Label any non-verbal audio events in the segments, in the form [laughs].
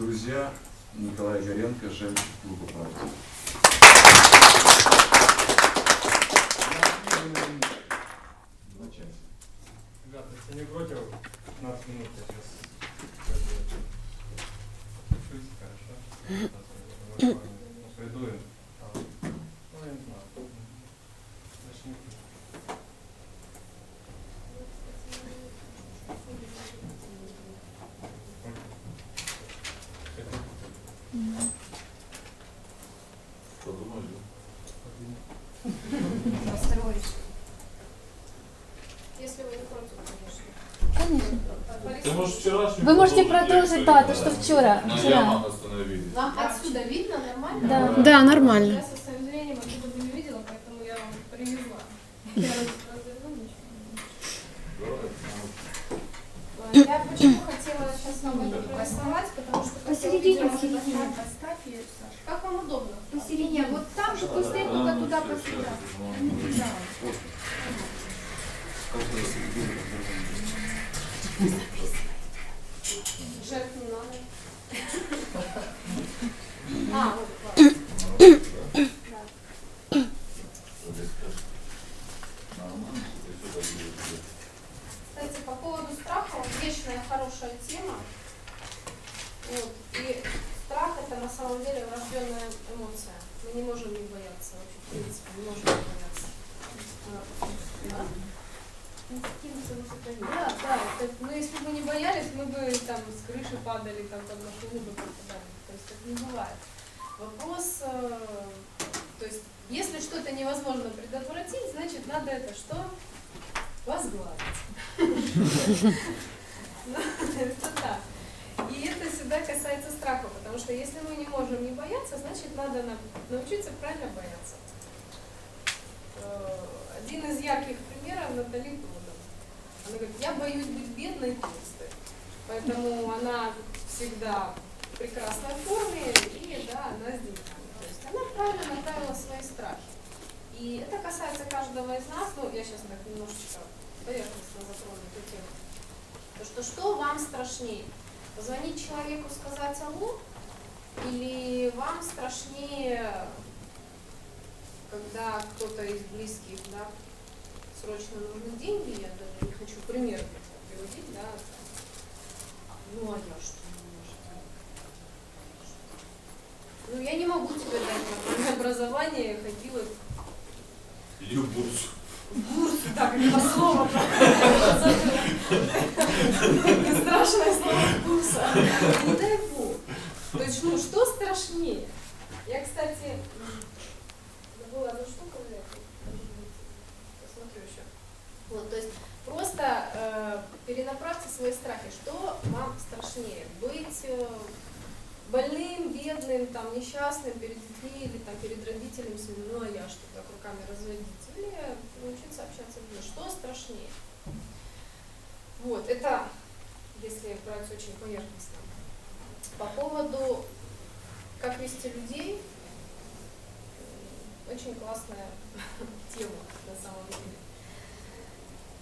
друзья Николая Горенко, Жень клуба часа. Ребята, если не против, 15 минут сейчас чуть хорошо? Ну, приду им. а, Ну, я не знаю. Начни. Подумали? Если вы не против, конечно. Конечно. Ты можешь вчерашний Вы можете продолжить да, то, что вчера. На вчера. ямах остановились. Вам отсюда видно нормально? Да. Да, нормально. Я со своим зрением оттуда бы не видела, поэтому я вам привезла. Я раз- разверну, ничего. Я почему хотела сейчас вам это прорисовать, потому что Посередине, увидела, посередине что- поставь ее, Саша. Как вам удобно? Посередине. Вот там же пусть стоит только туда посюда. Не туда. Жертв не надо. [laughs] А, вот, ладно. Да. Нормально, ты сюда едешь. Кстати, по поводу страха, вот вечная хорошая тема. Вот. И страх это на самом деле врожденная эмоция. Мы не можем не бояться, вообще, в принципе, не можем не бояться. А, да? Да, да. это- ну, если бы не боялись, мы бы там с крыши падали, там под машину бы попадали. То есть так не бывает. Вопрос, э, то есть, если что-то невозможно предотвратить, значит, надо это что? Возглавить. Ну, Это так. И это всегда касается страха, потому что если мы не можем не бояться, значит, надо научиться правильно бояться. Э, Один из ярких примеров Натали Дудова. Она говорит, я боюсь быть бедной и толстой. Поэтому она всегда в прекрасной форме и да, она с деньгами. То есть она правильно направила свои страхи. И это касается каждого из нас, ну я сейчас так немножечко поверхностно затрону эту тему. То, что что вам страшнее? Позвонить человеку, сказать алло? Или вам страшнее, когда кто-то из близких, да, срочно нужны деньги, я даже не хочу пример приводить, да, ну а я что? Ну я не могу тебе дать нормальное образование, ходила Иди в бурсу. Курс, так, по слову. Страшное слово курса. Не дай бог. То есть, ну, что страшнее? Я, кстати, забыла одну штуку. Посмотрю еще. Вот, то есть, просто э, перенаправьте свои страхи. Что вам страшнее? Быть э, больным, бедным, там, несчастным перед детьми или там, перед родителями, своими, ну а я что так руками разводить, или научиться общаться с. Что страшнее? Вот, это, если брать очень поверхностно. По поводу, как вести людей, м, очень классная [laughs] тема на самом деле.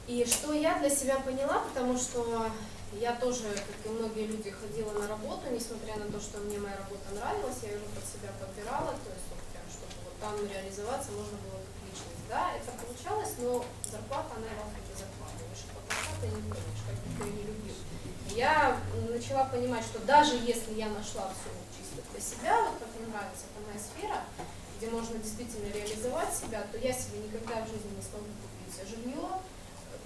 И что я для себя поняла, потому что я тоже, как и многие люди, ходила на работу, несмотря на то, что мне моя работа нравилась, я ее под себя подбирала, то есть вот прям, чтобы вот там реализоваться можно было как личность. Да, это получалось, но зарплата, она вам таки зарплата. Выше ты не помнишь, как никто и не любил. Я начала понимать, что даже если я нашла все чисто для себя, вот как мне нравится, это моя сфера, где можно действительно реализовать себя, то я себе никогда в жизни не смогу купить жилье,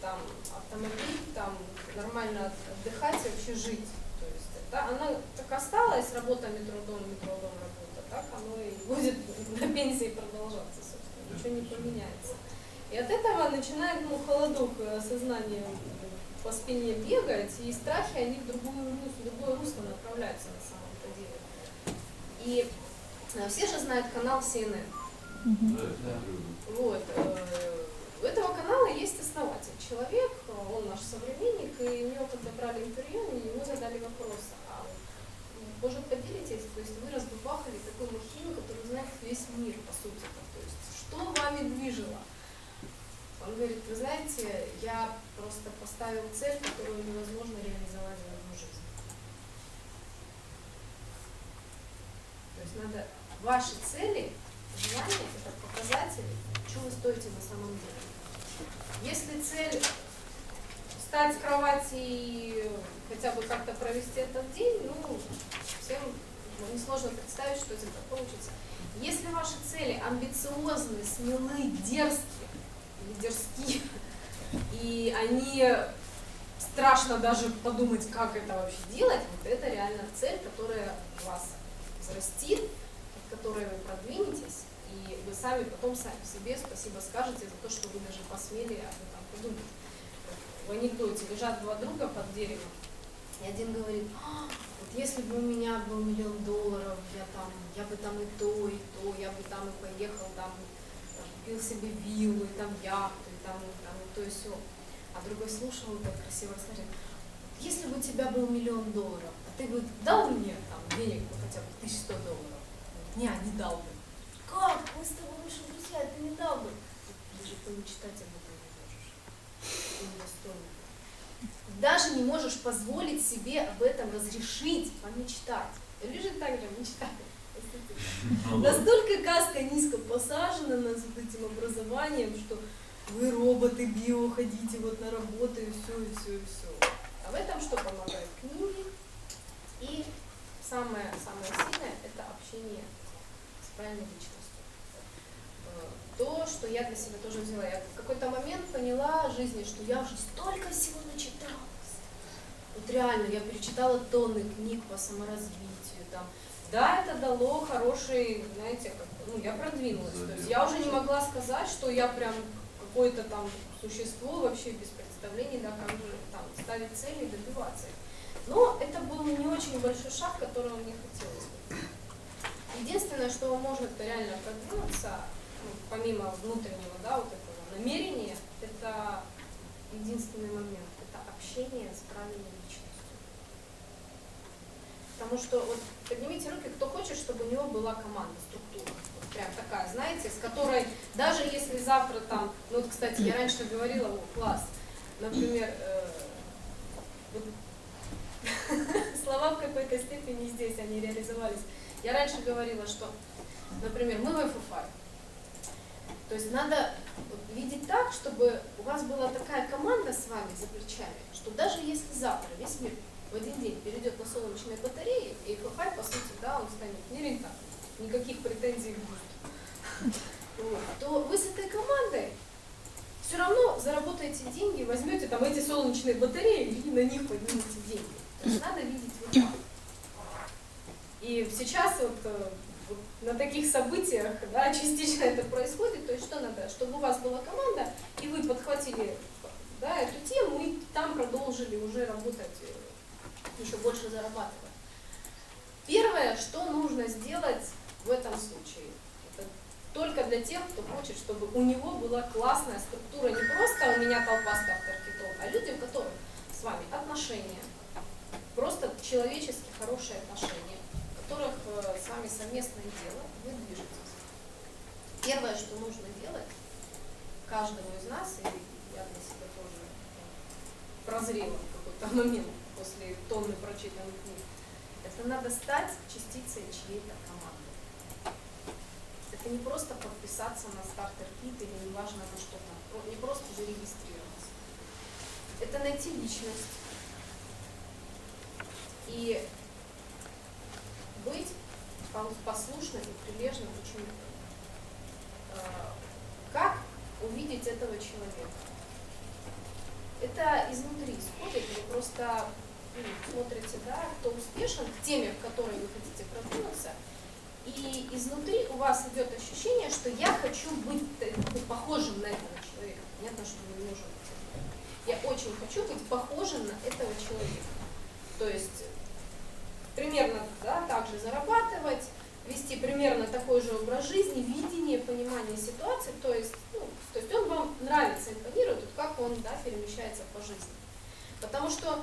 там, автомобиль, там, нормально отдыхать и вообще жить. То есть это, она так осталась, работа метро-дом, метро-дом, работа, так оно и будет [laughs] на пенсии продолжаться, собственно, ничего не поменяется. И от этого начинает ну, холодок э, сознания по спине бегать, и страхи, они в другую, в другое русло направляются на самом-то деле. И э, все же знают канал CNN. Да. Вот. э, У этого канала есть основатель, человек, он наш современник, и у него, когда брали интервью, ему задали вопрос, а может поделитесь, то есть вы разбабахали такую махину, которую знает весь мир, по сути. То есть что вами движило? Он говорит, вы знаете, я просто поставил цель, которую невозможно реализовать за одну жизнь. есть надо ваши цели, желания, это показатели, что вы стоите на самом деле. Если цель встать с кровати и хотя бы как-то провести этот день, ну, всем ну, несложно представить, что из этого получится. Если ваши цели амбициозны, смелы, дерзкие, или дерзкие, [laughs] и они страшно даже подумать, как это вообще делать, вот это реально цель, которая вас взрастит, от которой вы продвинетесь, и вы сами потом сами себе спасибо скажете за то, что вы даже посмели об этом подумать. В анекдоте лежат два друга под деревом, и один говорит, «А, вот если бы у меня был миллион долларов, я там, я бы там и то, и то, я бы там и поехал, там, купил себе виллу, и там яхту, и там, и там, и то, и все. А другой слушал так красиво сказал, если бы у тебя был миллион долларов, а ты бы дал мне там денег хотя бы 1100 долларов? Не, не дал бы. Как? Мы с тобой лучше друзья, ты не дал бы. Даже помечтать об этом не можешь. Ты недостойный. Даже не можешь позволить себе об этом разрешить помечтать. Же так же мечтают. Ну. Настолько каска низко посажена нас вот этим образованием, что вы роботы био, ходите вот на работу и все, и все, и все. А в этом что помогает? Книги. И самое, самое сильное – это общение с правильной личностью. То, что я для себя тоже взяла. Я в какой-то момент поняла в жизни, что я уже столько всего начиталась. Вот реально, я перечитала тонны книг по саморазвитию, там, да, это дало хороший, знаете, как, ну, я продвинулась. То есть я уже не могла сказать, что я прям какое-то там существо вообще без представлений, да, как же там ставить цели и добиваться их. Но это был не очень большой шаг, которого мне хотелось бы. Единственное, что можно реально продвинуться, ну, помимо внутреннего, да, вот этого намерения, это единственный момент, это общение с правильной личностью. Потому что вот поднимите руки, кто хочет, чтобы у него была команда, структура. Вот прям такая, знаете, с которой даже если завтра там, ну вот, кстати, я раньше говорила, о, класс, например, э, [laughs] слова в какой-то степени здесь, они реализовались. Я раньше говорила, что, например, мы в FFI. То есть надо видеть так, чтобы у вас была такая команда с вами за плечами, что даже если завтра весь мир в один день перейдет на солнечные батареи, и FFI, по сути, да, он станет нерентабельным, никаких претензий бусту, вот, то вы с этой командой все равно заработаете деньги, возьмете там эти солнечные батареи и на них поднимете деньги. То есть надо видеть вот так. И сейчас вот, э, вот на таких событиях, да, частично это происходит, то есть что надо, чтобы у вас была команда, и вы подхватили да, эту тему и там продолжили уже работать, э, еще больше зарабатывать. Первое, что нужно сделать в этом случае, это только для тех, кто хочет, чтобы у него была классная структура, не просто у меня толпа стартер-китов, а люди, у которых с вами отношения, просто человеческие хорошие отношения, которых э, с вами совместное дело, вы движетесь. Первое, что нужно делать каждому из нас, и я для себя тоже э, прозрела в какой-то [laughs] момент после тонны прочитанных книг, это надо стать частицей чьей-то команды. Это не просто подписаться на стартер-кит или неважно на что там, не просто зарегистрироваться. Это найти личность, и быть пос- послушным и прилежным учеником. Э, Как увидеть этого человека? Это изнутри исходит, вы просто ну, смотрите, да, кто успешен в теме, в которой вы хотите продвинуться, и изнутри у вас идет ощущение, что я хочу быть э, похожим на этого человека. Понятно, что не быть. Я очень хочу быть похожим на этого человека. То есть примерно да, так же зарабатывать, вести примерно такой же образ жизни, видение, понимание ситуации, то есть, ну, то есть он вам нравится, импонирует, вот как он да, перемещается по жизни. Потому что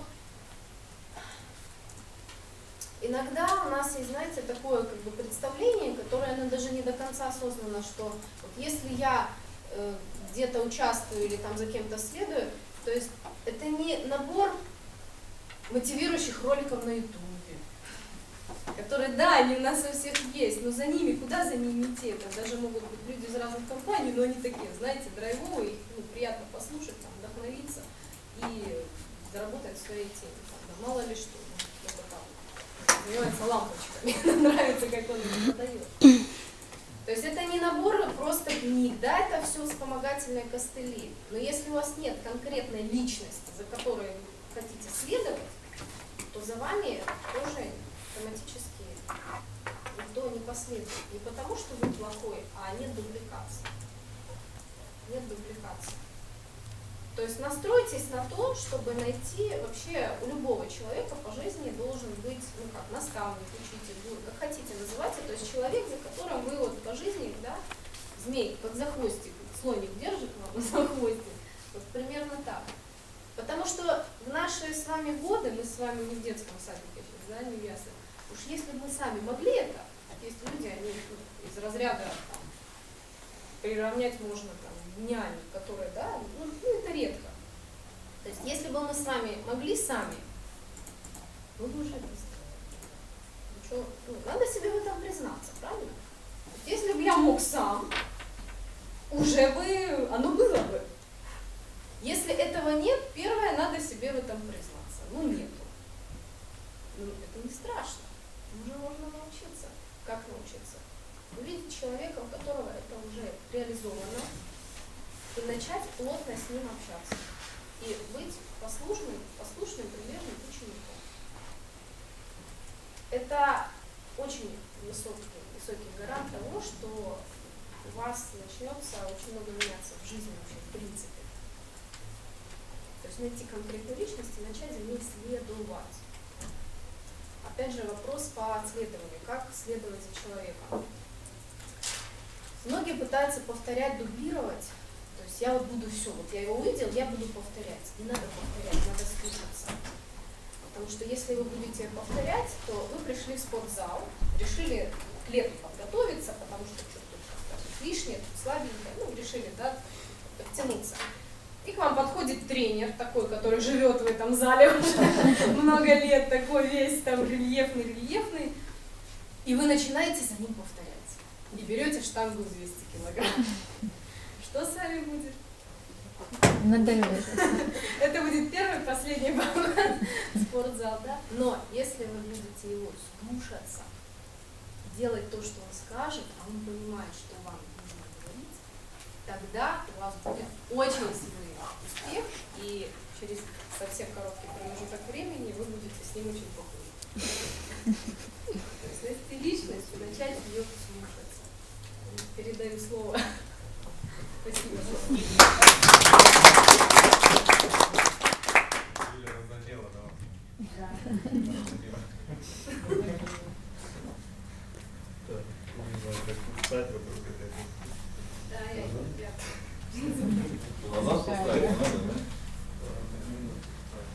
иногда у нас есть, знаете, такое как бы представление, которое оно даже не до конца осознанно, что вот если я э, где-то участвую или там за кем-то следую, то есть это не набор мотивирующих роликов на ютубе. Которые, да, они у нас у всех есть, но за ними, куда за ними идти? Это даже могут быть люди из разных компаний, но они такие, знаете, драйвовые, их ну, приятно послушать, там, вдохновиться и заработать в своей теме. Там, да, мало ли что, кто-то там занимается лампочками, [laughs] нравится, как он их подает. То есть это не набор просто книг, да, это все вспомогательные костыли. Но если у вас нет конкретной личности, за которой хотите следовать, то за вами тоже автоматически никто не последует. Не потому, что вы плохой, а нет дубликации. Нет дубликации. То есть настройтесь на то, чтобы найти вообще у любого человека по жизни должен быть, ну как, наставник, учитель, гуру, как хотите называйте, то есть человек, за которым вы вот по жизни, да, змей, как за хвостик, слоник держит вам за хвостик, вот примерно так. Потому что в наши с вами годы, мы с вами не в детском садике сейчас, да, не в яслях, уж если мы сами могли это, есть люди, они ну, из разряда там, приравнять можно там нянь, которые, да, ну, ну, это редко. То есть если бы мы с вами могли сами, мы бы уже это сделали. Чё, ну, надо себе в этом признаться, правильно? Если бы я мог сам, уже бы оно было бы. Если этого нет, первое, надо себе в этом признаться. Ну, нету. Ну, это не страшно. Уже можно научиться. Как научиться? Увидеть человека, у которого это уже реализовано, и начать плотно с ним общаться. И быть послушным, послушным, прилежным учеником. Это очень высокий, высокий гарант того, что у вас начнется очень много меняться в жизни вообще, в принципе. То есть найти конкретную личность и начать за ней следовать. Опять же, вопрос по отследованию. Как следовать за человеком? Многие пытаются повторять, дублировать. То есть я вот буду все, вот я его увидел, я буду повторять. Не надо повторять, надо слушаться. Потому что если вы будете повторять, то вы пришли в спортзал, решили к лету подготовиться, потому что что-то лишнее, слабенькое, ну, решили, да, подтянуться. И к вам подходит тренер такой, который живет в этом зале уже [laughs] много лет, такой весь там рельефный, рельефный. И вы начинаете за ним повторять. И берете штангу 200 килограмм. [laughs] Что с вами будет? Надоело. [laughs] Это будет первый, последний поход в спортзал, да? Но если вы будете его слушаться, делать то, что он скажет, а он понимает, что вам нужно говорить, тогда у вас будет очень сильный успех, и через совсем короткий промежуток времени вы будете с ним очень похожи. То есть если личность, начать ее слушаться. Передаю слово. Спасибо. Юля разодела, да. Так, не знаю, как встать вокруг этой Да, я, я Глаза поставить надо, да?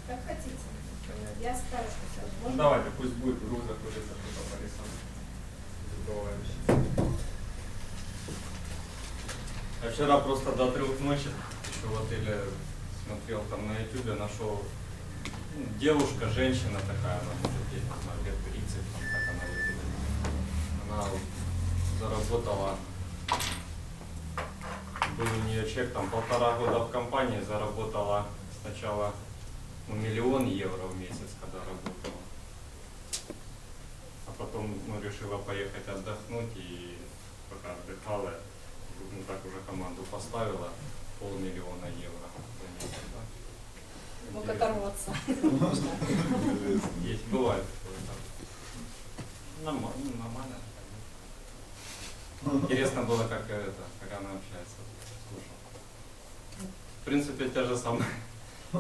как хотите. Понятно. Я скажу, что Ну можно. давайте, пусть будет круг заходится кто-то по лесам. Забывающий. Я вчера просто до трех ночи еще в отеле смотрел там на ютубе, нашел ну, девушка, женщина такая, она может не знаю, лет 30, там, как она выглядит. Она заработала, был у нее чек, там полтора года в компании, заработала сначала ну, миллион евро в месяц, когда работала. А потом ну, решила поехать отдохнуть и пока отдыхала, ну так уже команду поставила, полмиллиона евро за месяц. Да? Мог Интересно. оторваться. Есть, бывает да. Нормально, ну, нормально. Интересно было, как это, как она общается. Слушал. В принципе, те же самые,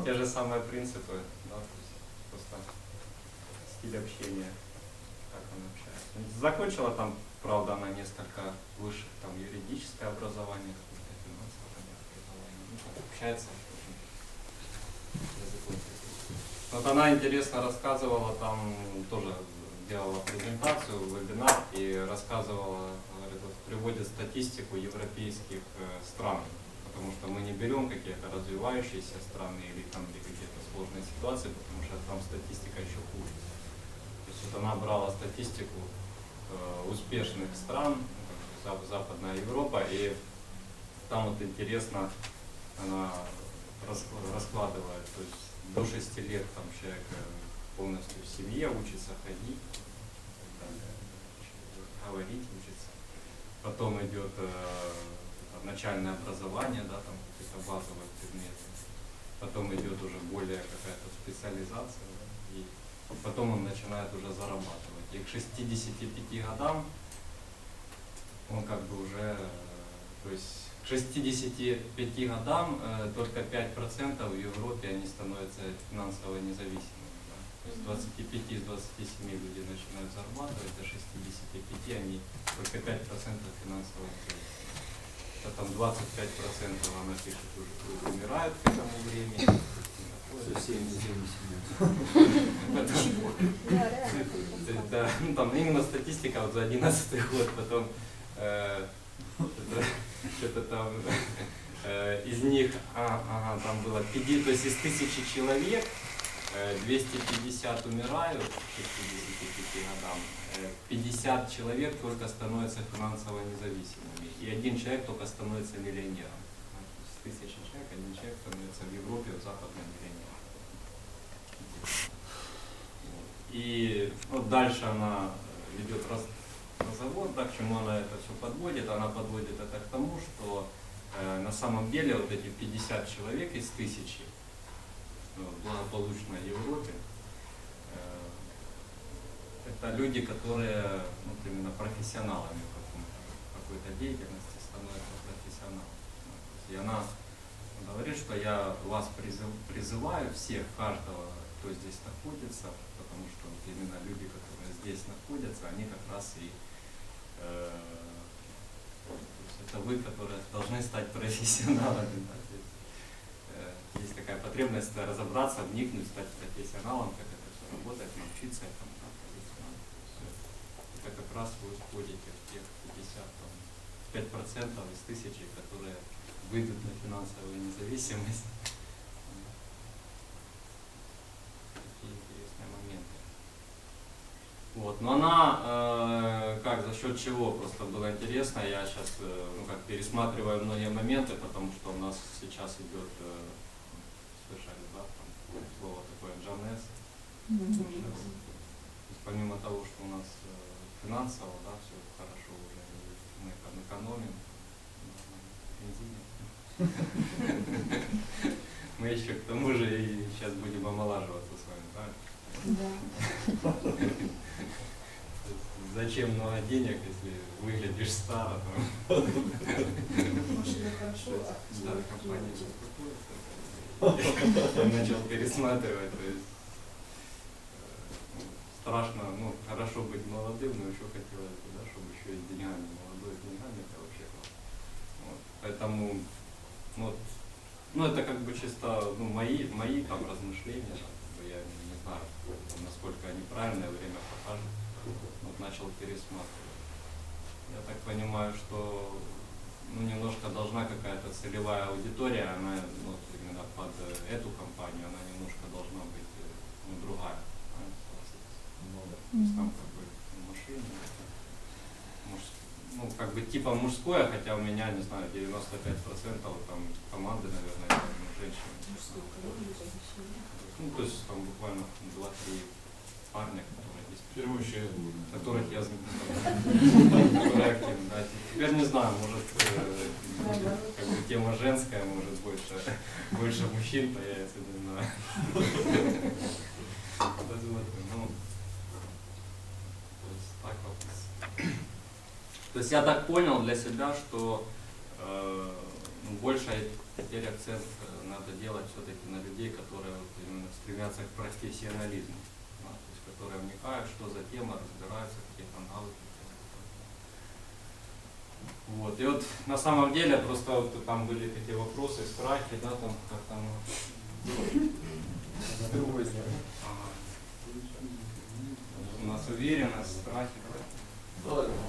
те же самые принципы, да, то есть просто стиль общения, как она общается. Закончила там, правда, она несколько высших, там, юридическое образование, какое-то финансовое образование, ну, так общается. языком. Вот она интересно рассказывала, там тоже делала презентацию, вебинар и рассказывала, говорит, вот приводит статистику европейских э, стран, потому что мы не берем какие-то развивающиеся страны или там где какие-то сложные ситуации, потому что там статистика еще хуже. То есть вот она собрала статистику успешных стран, Западная Европа, и там вот интересно, она рас- раскладывает, то есть до 6 лет там человек э, полностью в семье учится ходить, говорить учится. Потом идет э, начальное образование, да, там какие-то базовые предметы. Потом идет уже более какая-то специализация, да, и потом он начинает уже зарабатывать. И к 65 годам он как бы уже, э, то есть к 65 годам э, только 5% в Европе они становятся финансово независимыми. да. То есть 25 из 27 люди начинают зарабатывать, до 65 они только 5% финансово независимы. А там 25% она пишет уже умирают к этому времени. Да, ну, там именно статистика вот за 11 год, потом э, что-то там э, из них, а, ага, там было 50, то есть из тысячи человек э, 250 умирают к 65 годам, э, 50 человек только становятся финансово независимыми, и один человек только становится миллионером. С тысячи человек один человек становится в Европе в западном миллионером. И вот дальше она ведет раз, разговор, да, к чему она это все подводит. Она подводит это к тому, что э, на самом деле вот эти 50 человек из тысячи э, в благополучной Европе, э, это люди, которые ну, вот именно профессионалами какой-то деятельности становятся профессионалами. Да, то есть И она говорит, что я вас призыв- призываю всех, каждого, кто здесь находится, потому что вот именно люди, которые здесь находятся, они как раз и э, это вы, которые должны стать профессионалами. да, э, есть такая потребность разобраться, вникнуть, стать профессионалом, как это все работает, научиться этому. э, Это как раз вы входите в тех 50, там, 5% из тысячи, которые выйдут на финансовую независимость. Такие интересные моменты. Вот, но она, э, как, за счет чего, просто было интересно, я сейчас, ну, как, пересматриваю многие моменты, потому что у нас сейчас идет, э, слышали, да, там, слово такое джанес, Сейчас, помимо того, что у нас э, финансово, да, все хорошо уже, мы там экономим бензине. [laughs] Мы еще к тому же и сейчас будем омолаживаться с вами, правильно? Есть [laughs] Зачем много денег, если выглядишь старо? Там, да, компания. Я начал пересматривать, то есть э, страшно, ну, хорошо быть молодым, но еще хотелось бы, да, чтобы еще и с деньгами, молодой с деньгами, это вообще классно. Вот. Поэтому, ну, вот, ну, это как бы чисто, ну, мои, мои там размышления, да, я не, знаю, там, насколько они правильные, время покажет. Вот начал пересматривать. Я так понимаю, что ну, немножко должна какая-то целевая аудитория, она ну, именно под э, эту компанию, она немножко должна быть э, ну, другая. правильно согласитесь? То есть там как бы машины, это муж- ну, как бы типа мужское, хотя у меня, не знаю, 95% там команды, наверное, женщины. Ну, то есть там буквально 2-3 парня, которые здесь Первый которых я знаю. Теперь не знаю, может, э, как бы тема женская, может, больше, больше мужчин появится, не знаю. Посмотрим, ну, то есть так вот. То есть я так понял для себя, что э, ну, больше теперь акцент э, надо делать все-таки на людей, которые вот именно стремятся к профессионализму да, то есть которые вникают, что за тема, разбираются, какие-то навыки. Вот. И вот на самом деле просто вот там были такие вопросы, страхи, да, там как там. Ага. У нас уверенность, страхи. Oh.